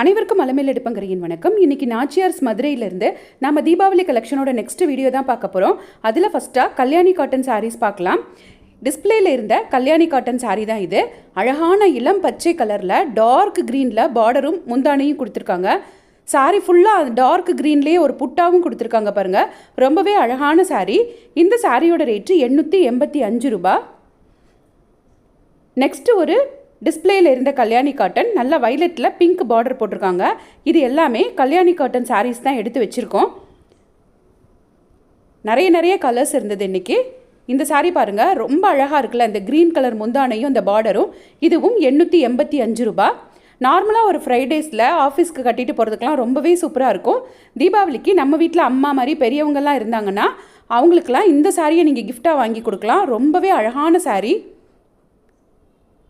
அனைவருக்கும் அலமேல் எடுப்பங்கரையின் வணக்கம். இன்னைக்கு நாச்சியார்ஸ் மதுரையிலேருந்து நம்ம தீபாவளி கலெக்ஷனோட நெக்ஸ்ட் வீடியோ தான் பார்க்க போகிறோம் அதில் ஃபஸ்ட்டாக கல்யாணி காட்டன் சாரீஸ் பார்க்கலாம். டிஸ்பிளேல இருந்த கல்யாணி காட்டன் சாரீ தான் இது. அழகான இளம் பச்சை கலரில் டார்க் க்ரீனில் பார்டரும் முந்தானையும் கொடுத்துருக்காங்க. சாரீ ஃபுல்லாக டார்க் க்ரீன்லேயே ஒரு புட்டாவும் கொடுத்துருக்காங்க பாருங்கள் ரொம்பவே அழகான சாரீ இந்த சாரியோட ரேட்டு எண்ணூற்றி எண்பத்தி அஞ்சு ரூபா நெக்ஸ்ட்டு ஒரு டிஸ்பிளேயில் இருந்த கல்யாணி காட்டன் நல்ல வைலட்டில் பிங்க் பார்டர் போட்டிருக்காங்க. இது எல்லாமே கல்யாணி காட்டன் சாரீஸ் தான் எடுத்து வச்சுருக்கோம். நிறைய நிறைய கலர்ஸ் இருந்தது இன்னைக்கு. இந்த சாரீ பாருங்கள் ரொம்ப அழகாக இருக்குல்ல இந்த க்ரீன் கலர் முந்தானையும் இந்த பார்டரும் இதுவும் எண்ணூற்றி எண்பத்தி அஞ்சு ரூபா. நார்மலாக ஒரு ஃப்ரைடேஸில் ஆஃபீஸ்க்கு கட்டிட்டு போகிறதுக்கெலாம் ரொம்பவே சூப்பராக இருக்கும். தீபாவளிக்கு நம்ம வீட்டில் அம்மா மாதிரி பெரியவங்கெல்லாம் இருந்தாங்கன்னா அவங்களுக்கெல்லாம் இந்த சாரியை நீங்கள் கிஃப்டாக வாங்கி கொடுக்கலாம். ரொம்பவே அழகான சாரீ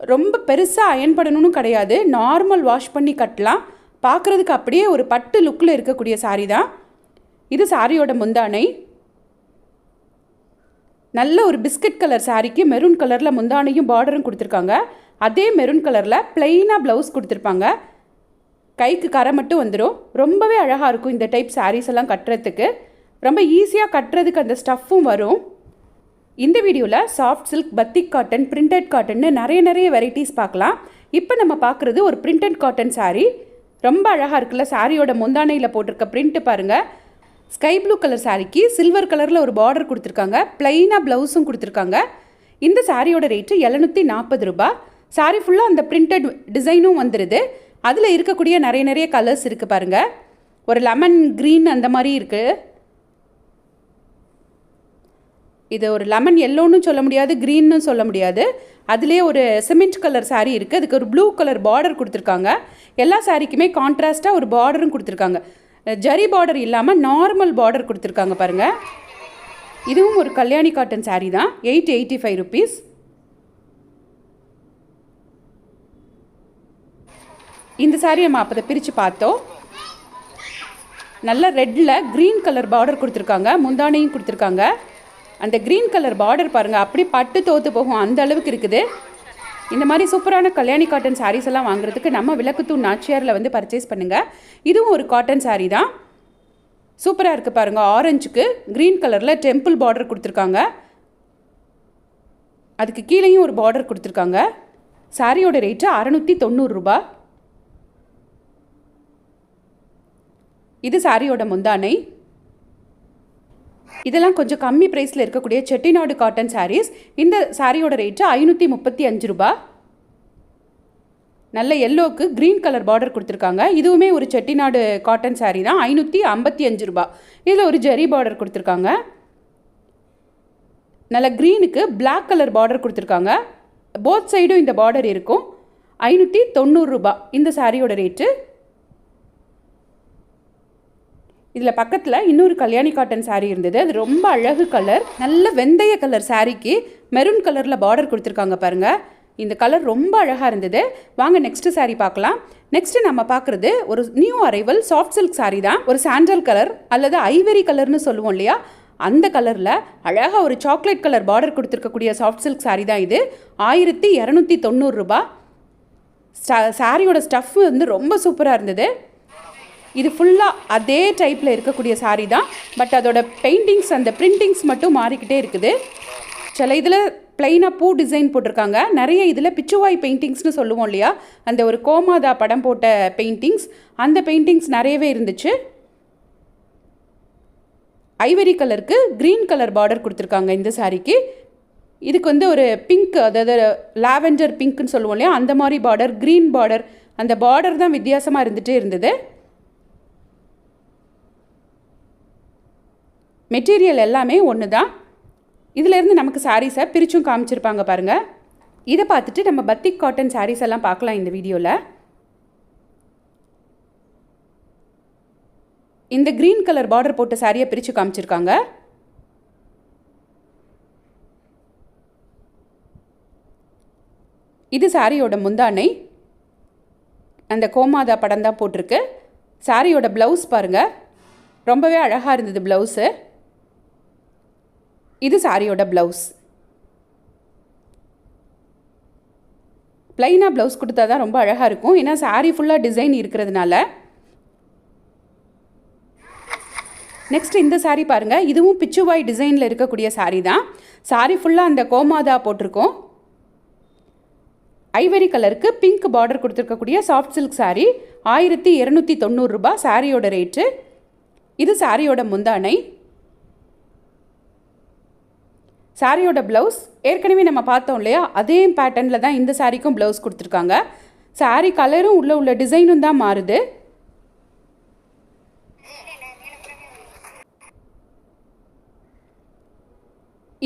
ரொம்ப பெருசாக அயன் பண்ணணும்னு கிடையாது. நார்மல் வாஷ் பண்ணி கட்டலாம். பார்க்குறதுக்கு அப்படியே ஒரு பட்டு லுக்கில் இருக்கக்கூடிய சாரீ தான். இது சாரியோட முந்தானை. நல்ல ஒரு பிஸ்கட் கலர் சாரிக்கு மெரூன் கலரில் முந்தானையும் பார்டரும் கொடுத்துருக்காங்க. அதே மெரூன் கலரில் ப்ளெயினாக ப்ளவுஸ் கொடுத்துருப்பாங்க. கைக்கு கரை மட்டும் வந்துடும் ரொம்பவே அழகாக இருக்கும் இந்த டைப் சாரீஸ் எல்லாம் கட்டுறதுக்கு. ரொம்ப ஈஸியாக கட்டுறதுக்கு அந்த ஸ்டஃப்பும் வரும். இந்த வீடியோவில் soft silk batik cotton printed காட்டன்னு நிறைய நிறைய வெரைட்டிஸ் பார்க்கலாம். இப்போ நம்ம பார்க்குறது ஒரு பிரிண்டட் காட்டன் சாரீ ரொம்ப அழகாக இருக்குல்ல சாரியோட முந்தானையில் போட்டிருக்க பிரிண்ட்டு பாருங்கள் ஸ்கை ப்ளூ கலர் சாரிக்கு சில்வர் கலரில் ஒரு பார்டர் கொடுத்துருக்காங்க. ப்ளைனாக ப்ளவுஸும் கொடுத்துருக்காங்க. இந்த சாரியோட ரேட்டு எழுநூற்றி நாற்பது ரூபா. சாரி ஃபுல்லாக அந்த பிரிண்டட் டிசைனும் வந்துடுது அதில் இருக்கக்கூடிய நிறைய நிறைய கலர்ஸ் இருக்குது பாருங்கள் ஒரு லெமன் க்ரீன் அந்த மாதிரி இருக்குது இது ஒரு லெமன் எல்லோன்னு சொல்ல முடியாது க்ரீன்னு சொல்ல முடியாது. அதிலே ஒரு சிமெண்ட் கலர் சாரீ இருக்குது அதுக்கு ஒரு ப்ளூ கலர் பார்டர் கொடுத்துருக்காங்க. எல்லா சாரீக்குமே கான்ட்ராஸ்ட்டாக ஒரு பார்டரும் கொடுத்துருக்காங்க. ஜரி பார்டர் இல்லாமல் நார்மல் பார்டர் கொடுத்துருக்காங்க பாருங்கள் இதுவும் ஒரு கல்யாணி காட்டன் சாரீ தான். எயிட் எயிட்டி ஃபைவ் ருபீஸ் இந்த சாரீ நம்ம அப்போ பிரித்து பார்த்தோம். நல்ல ரெட்டில் க்ரீன் கலர் பார்டர் கொடுத்துருக்காங்க. முந்தானையும் கொடுத்துருக்காங்க. அந்த க்ரீன் கலர் பார்டர் பாருங்கள் அப்படி பட்டு தோத்து போகும் அந்த அளவுக்கு இருக்குது. இந்த மாதிரி சூப்பரான கல்யாணி காட்டன் சாரீஸ் எல்லாம் வாங்குறதுக்கு நம்ம விளக்குத்தூர் நாச்சியாரில் வந்து பர்ச்சேஸ் பண்ணுங்கள் இதுவும் ஒரு காட்டன் சாரீ தான். சூப்பராக இருக்குது பாருங்கள் ஆரஞ்சுக்கு க்ரீன் கலரில் டெம்பிள் பார்டர் கொடுத்துருக்காங்க. அதுக்கு கீழேயும் ஒரு பார்டர் கொடுத்துருக்காங்க. சாரியோட ரேட்டு அறநூற்றி தொண்ணூறுரூபா இது சாரியோட முந்தானை. இதெல்லாம் கொஞ்சம் கம்மி ப்ரைஸில் இருக்கக்கூடிய செட்டிநாடு காட்டன் சாரீஸ் இந்த சாரியோட ரேட்டு ஐநூற்றி முப்பத்தி அஞ்சு ரூபா. நல்ல எல்லோவுக்கு க்ரீன் கலர் பார்டர் கொடுத்துருக்காங்க. இதுவுமே ஒரு செட்டிநாடு காட்டன் சாரீ தான். ஐநூற்றி ஐம்பத்தி அஞ்சு ரூபா. இதில் ஒரு ஜெரி பார்டர் கொடுத்துருக்காங்க. நல்ல க்ரீனுக்கு பிளாக் கலர் பார்டர் கொடுத்துருக்காங்க. போத் சைடும் இந்த பார்டர் இருக்கும். ஐநூற்றி தொண்ணூறுரூபா இந்த சாரியோட ரேட்டு இதில் பக்கத்தில் இன்னொரு கல்யாணி காட்டன் சாரீ இருந்தது. அது ரொம்ப அழகு கலர் நல்ல வெந்தய கலர் சாரீக்கு மெரூன் கலரில் பார்டர் கொடுத்துருக்காங்க பாருங்கள் இந்த கலர் ரொம்ப அழகாக இருந்தது. வாங்க நெக்ஸ்ட்டு saree பார்க்கலாம். நெக்ஸ்ட்டு நம்ம பார்க்குறது ஒரு new arrival soft silk saree தான். ஒரு சாண்டல் கலர் அல்லது ஐவரி கலர்னு சொல்லுவோம் இல்லையா? அந்த கலரில் அழகாக ஒரு சாக்லேட் கலர் பார்டர் கொடுத்துருக்கக்கூடிய சாஃப்ட் சில்க் சாரீ தான் இது. ஆயிரத்தி இரநூத்தி தொண்ணூறுரூபா சாரியோட ஸ்டஃப் வந்து ரொம்ப சூப்பராக இருந்தது. இது ஃபுல்லாக அதே டைப்பில் இருக்கக்கூடிய சாரீ தான். பட் அதோட பெயிண்டிங்ஸ் அந்த பிரிண்டிங்ஸ் மட்டும் மாறிக்கிட்டே இருக்குது. சில இதில் பிளைனாக பூ டிசைன் போட்டிருக்காங்க. நிறைய இதில் பிச்சுவாய் பெயிண்டிங்ஸ்னு சொல்லுவோம் இல்லையா? அந்த ஒரு கோமாதா படம் போட்ட பெயிண்டிங்ஸ் அந்த பெயிண்டிங்ஸ் நிறையவே இருந்துச்சு. ஐவரி கலருக்கு க்ரீன் கலர் பார்டர் கொடுத்துருக்காங்க இந்த சாரிக்கு இதுக்கு வந்து ஒரு பிங்க் அதாவது லாவெண்டர் பிங்க்னு சொல்லுவோம் இல்லையா? அந்த மாதிரி பார்டர் க்ரீன் பார்டர் அந்த பார்டர் தான் வித்தியாசமாக இருந்துகிட்டே இருந்தது. மெட்டீரியல் எல்லாமே ஒன்று தான் இதிலேருந்து நமக்கு சாரீஸை பிரிச்சும் காமிச்சிருப்பாங்க பாருங்கள் இதை பார்த்துட்டு நம்ம பத்திக் காட்டன் சாரீஸ் எல்லாம் பார்க்கலாம் இந்த வீடியோவில் இந்த க்ரீன் கலர் பார்டர் போட்ட சாரியை பிரித்து காமிச்சிருக்காங்க. இது சாரியோட முந்தானை. அந்த கோமாதா படம் தான் போட்டிருக்கு. சாரியோட ப்ளவுஸ் பாருங்கள் ரொம்பவே அழகாக இருந்தது ப்ளவுஸு இது சாரியோட ப்ளவுஸ் ப்ளைனாக ப்ளவுஸ் கொடுத்தா தான் ரொம்ப அழகாக இருக்கும். ஏன்னா saree ஃபுல்லாக டிசைன் இருக்கிறதுனால. நெக்ஸ்ட் இந்த சாரீ பாருங்கள் இதுவும் பிச்சுவாய் டிசைனில் இருக்கக்கூடிய சாரீ தான். சாரீ ஃபுல்லாக அந்த கோமாதா போட்டிருக்கோம். ஐவரி கலருக்கு பிங்க் பார்டர் கொடுத்துருக்கக்கூடிய சாஃப்ட் சில்க் saree ஆயிரத்தி இரநூத்தி தொண்ணூறுரூபா சாரியோட ரேட்டு இது சாரியோட முந்தானை. சாரியோட ப்ளவுஸ் ஏற்கனவே நம்ம பார்த்தோம் இல்லையா? அதே பேட்டர்னில் தான் இந்த சாரிக்கும் ப்ளவுஸ் கொடுத்துருக்காங்க. சாரீ கலரும் உள்ளே உள்ள டிசைனும் தான் மாறுது.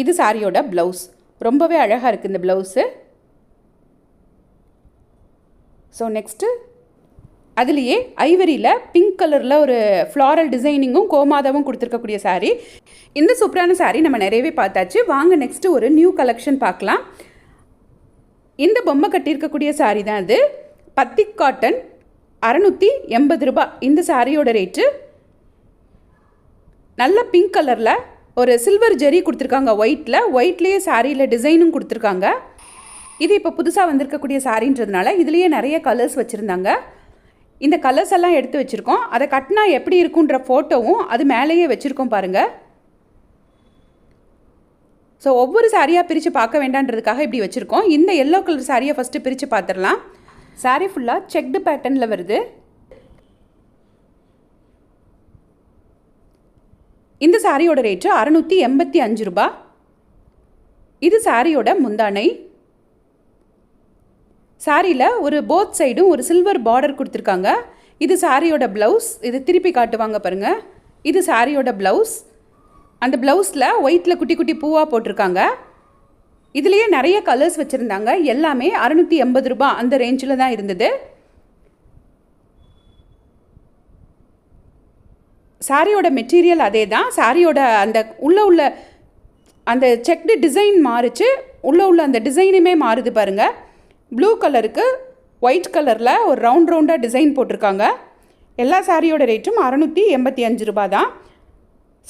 இது சாரியோட ப்ளவுஸ் ரொம்பவே அழகாக இருக்குது இந்த ப்ளவுஸு ஸோ நெக்ஸ்ட்டு அதுலேயே ஐவரியில் பிங்க் கலரில் ஒரு ஃப்ளாரல் டிசைனிங்கும் கோமாதாவும் கொடுத்துருக்கக்கூடிய சாரீ இந்த சூப்பரான சாரீ நம்ம நிறையவே பார்த்தாச்சு. வாங்க நெக்ஸ்ட்டு ஒரு நியூ கலெக்ஷன் பார்க்கலாம். இந்த பொம்மை கட்டியிருக்கக்கூடிய சாரீ தான் அது. பத்திக் காட்டன் அறநூற்றி எண்பது ரூபாய். இந்த சாரியோட ரேட்டு நல்ல பிங்க் கலரில் ஒரு சில்வர் ஜெரி கொடுத்துருக்காங்க ஒயிட்டில் ஒயிட்லேயே சாரியில் டிசைனும் கொடுத்துருக்காங்க. இது இப்போ புதுசாக வந்திருக்கக்கூடிய சாரின்றதுனால இதுலேயே நிறைய கலர்ஸ் வச்சுருந்தாங்க. இந்த கலர்ஸ் எல்லாம் எடுத்து வச்சுருக்கோம். அதை கட்டினா எப்படி இருக்குன்ற ஃபோட்டோவும் அது மேலேயே வச்சுருக்கோம் பாருங்கள் ஸோ ஒவ்வொரு சாரியாக பிரித்து பார்க்க வேண்டான்றதுக்காக இப்படி வச்சுருக்கோம். இந்த எல்லோ கலர் சாரியை ஃபஸ்ட்டு பிரித்து பார்த்துடலாம். சாரீ ஃபுல்லாக செக்டு பேட்டர்னில் வருது. இந்த சாரியோட ரேட்டு அறநூற்றி எண்பத்தி அஞ்சு ரூபா இது சாரியோட முந்தானை. சாரியில் ஒரு போத் சைடும் ஒரு சில்வர் பார்டர் கொடுத்துருக்காங்க. இது சாரியோட ப்ளவுஸ் இது திருப்பி காட்டுவாங்க பாருங்கள் இது சாரியோட ப்ளவுஸ் அந்த ப்ளவுஸில் ஒயிட்டில் குட்டி குட்டி பூவாக போட்டிருக்காங்க. இதுலேயே நிறைய கலர்ஸ் வச்சுருந்தாங்க. எல்லாமே அறநூற்றி எண்பது ரூபாய் அந்த ரேஞ்சில் தான் இருந்தது. சாரியோட மெட்டீரியல் அதே தான் சாரியோட அந்த உள்ளே உள்ள அந்த செக்டு டிசைன் மாறுச்சு. உள்ளே உள்ள அந்த டிசைனுமே மாறுது பாருங்கள் ப்ளூ கலருக்கு ஒயிட் கலரில் ஒரு ரவுண்ட் ரவுண்டாக டிசைன் போட்டிருக்காங்க. எல்லா சாரியோட ரேட்டும் அறநூற்றி எண்பத்தி அஞ்சு ரூபா தான்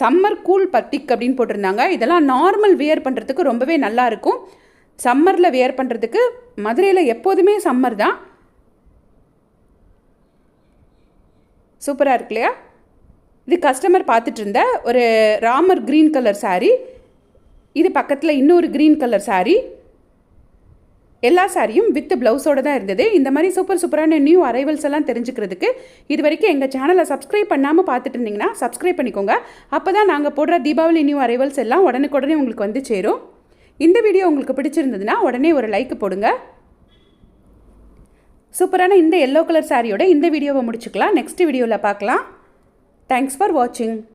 சம்மர் கூல் பத்திக் அப்படின்னு போட்டிருந்தாங்க. இதெல்லாம் நார்மல் வியர் பண்ணுறதுக்கு ரொம்பவே நல்லா இருக்கும். சம்மரில் வியர் பண்ணுறதுக்கு மதுரையில் எப்போதுமே சம்மர் தான். சூப்பராக இருக்கு இல்லையா? இது கஸ்டமர் பார்த்துட்டு இருந்த ஒரு ராமர் க்ரீன் கலர் saree. இது பக்கத்தில் இன்னொரு க்ரீன் கலர் சாரீ எல்லா சாரியும் வித் ப்ளவுஸோடு தான் இருந்தது. இந்த மாதிரி சூப்பர் சூப்பரான நியூ அரைவல்ஸ் எல்லாம் தெரிஞ்சுக்கிறதுக்கு இது வரைக்கும் எங்கள் சேனலை சப்ஸ்கிரைப் பண்ணாமல் பார்த்துட்டு இருந்தீங்கன்னா சப்ஸ்கிரைப் பண்ணிக்கோங்க. அப்போ தான் நாங்கள் போடுற தீபாவளி நியூ அரைவல்ஸ் எல்லாம் உடனுக்குடனே உங்களுக்கு வந்து சேரும். இந்த வீடியோ உங்களுக்கு பிடிச்சிருந்ததுன்னா உடனே ஒரு லைக் போடுங்க. சூப்பரான இந்த எல்லோ கலர் சாரியோட இந்த வீடியோவை முடிச்சுக்கலாம். நெக்ஸ்ட் வீடியோவில் பார்க்கலாம். தேங்க்ஸ் ஃபார் வாட்சிங்